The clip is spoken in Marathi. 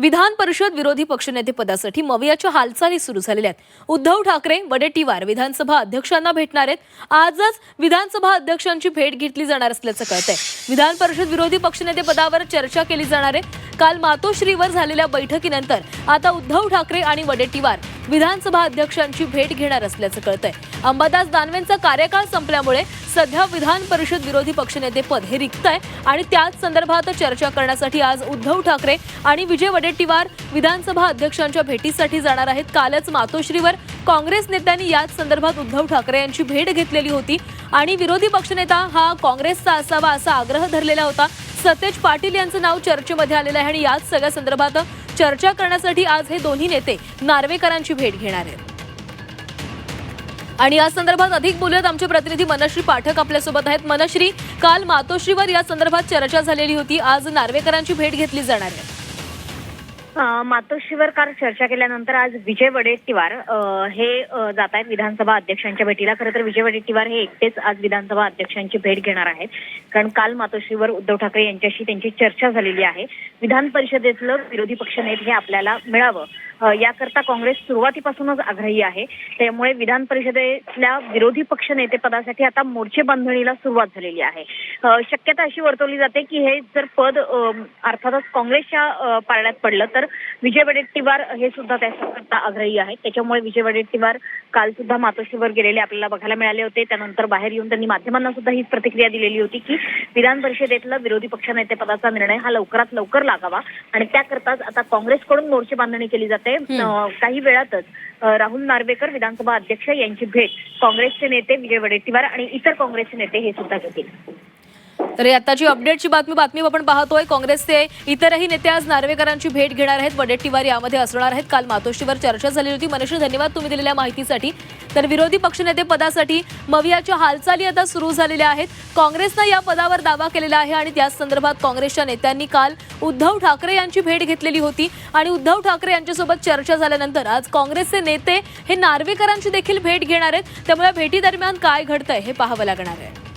विधान परिषद विरोधी पक्षनेते पदासाठी मवियाच्या हालचाली सुरू झालेल्या आहेत. उद्धव ठाकरे वडेट्टीवार विधानसभा अध्यक्षांना भेटणार आहेत. आजच विधानसभा अध्यक्षांची भेट घेतली जाणार असल्याचं कळतंय. विधान परिषद विरोधी पक्षनेते पदावर चर्चा केली जाणार आहे. काल मातोश्रीवर झालेल्या बैठकीनंतर आता उद्धव ठाकरे आणि वडेट्टीवार विधानसभा अध्यक्षांची भेट घेणार असल्याचं कळतंय. अंबादास दानवेंचा कार्यकाळ संपल्यामुळे सध्या विधान परिषद विरोधी पक्षनेते पद हे रिक्त आहे आणि त्याच संदर्भात चर्चा करण्यासाठी आज उद्धव ठाकरे आणि विजय वडेट्टीवार विधानसभा अध्यक्षांच्या भेटीसाठी जाणार आहेत. कालच मातोश्रीवर काँग्रेस नेत्यांनी याच संदर्भात उद्धव ठाकरे यांची भेट घेतलेली होती आणि विरोधी पक्षनेता हा काँग्रेसचा असावा असा आग्रह धरलेला होता. सतेज पाटील यांचं नाव चर्चेमध्ये आलेलं आहे आणि याच सगळ्या संदर्भात चर्चा करण्यासाठी आज हे दोन्ही नेते नार्वेकरांची भेट घेणार आहेत. आणि या संदर्भात अधिक बोलत आमचे प्रतिनिधी मनश्री पाठक आपल्यासोबत आहेत. मनश्री काल मातोश्रीवर या संदर्भात चर्चा झालेली होती. आज नार्वेकरांची भेट घेतली जाणार आहे. मातोश्रीवर काल चर्चा केल्यानंतर आज विजय वडेट्टीवार हे जात आहेत विधानसभा अध्यक्षांच्या भेटीला. खरं तर विजय वडेट्टीवार हे एकटेच आज विधानसभा अध्यक्षांची भेट घेणार आहेत. कारण काल मातोश्रीवर उद्धव ठाकरे यांच्याशी त्यांची चर्चा झालेली आहे. विधान परिषदेतलं विरोधी पक्षनेते हे आपल्याला मिळावं. याकरता काँग्रेस सुरुवातीपासूनच आग्रही आहे. त्यामुळे विधान परिषदेतल्या विरोधी पक्ष पदासाठी आता मोर्चे बांधणीला सुरुवात झालेली आहे. शक्यता अशी वर्तवली जाते की हे जर पद अर्थातच काँग्रेसच्या पारड्यात पडलं तर विजय वडेट्टीवार हे सुद्धा त्याच्याकरता आग्रही आहेत. त्याच्यामुळे विजय वडेट्टीवार काल सुद्धा मातोश्रीवर गेलेले आपल्याला बघायला मिळाले होते. त्यानंतर बाहेर येऊन त्यांनी माध्यमांना सुद्धा हीच प्रतिक्रिया दिलेली होती की विधान परिषदेतला विरोधी पक्षनेते पदाचा निर्णय हा लवकरात लवकर लागावा आणि त्याकरताच आता काँग्रेसकडून मोर्चे बांधणी केली जाते. काही वेळातच राहुल नार्वेकर विधानसभा अध्यक्ष यांची भेट काँग्रेसचे नेते विजय वडेट्टीवार आणि इतर काँग्रेसचे नेते हे सुद्धा घेतील. तर आताची अपडेटची बातमी बातमी आपण पाहतोय. काँग्रेसचे इतरही नेते आज नार्वेकरांची भेट घेणार आहेत. वडेट्टीवार यामध्ये असणार आहेत. काल मातोश्रीवर चर्चा झाली होती. मनश्री धन्यवाद तुम्ही दिलेल्या माहितीसाठी. तर विरोधी पक्षनेते पदासाठी मवियाच्या हालचाली आता सुरू झालेल्या आहेत. काँग्रेसनं या पदावर दावा केलेला आहे आणि त्याच संदर्भात काँग्रेसच्या नेत्यांनी काल उद्धव ठाकरे यांची भेट घेतलेली होती आणि उद्धव ठाकरे यांच्यासोबत चर्चा झाल्यानंतर आज काँग्रेसचे नेते हे नार्वेकरांची देखील भेट घेणार आहेत. त्यामुळे भेटीदरम्यान काय घडतंय हे पाहावं लागणार आहे.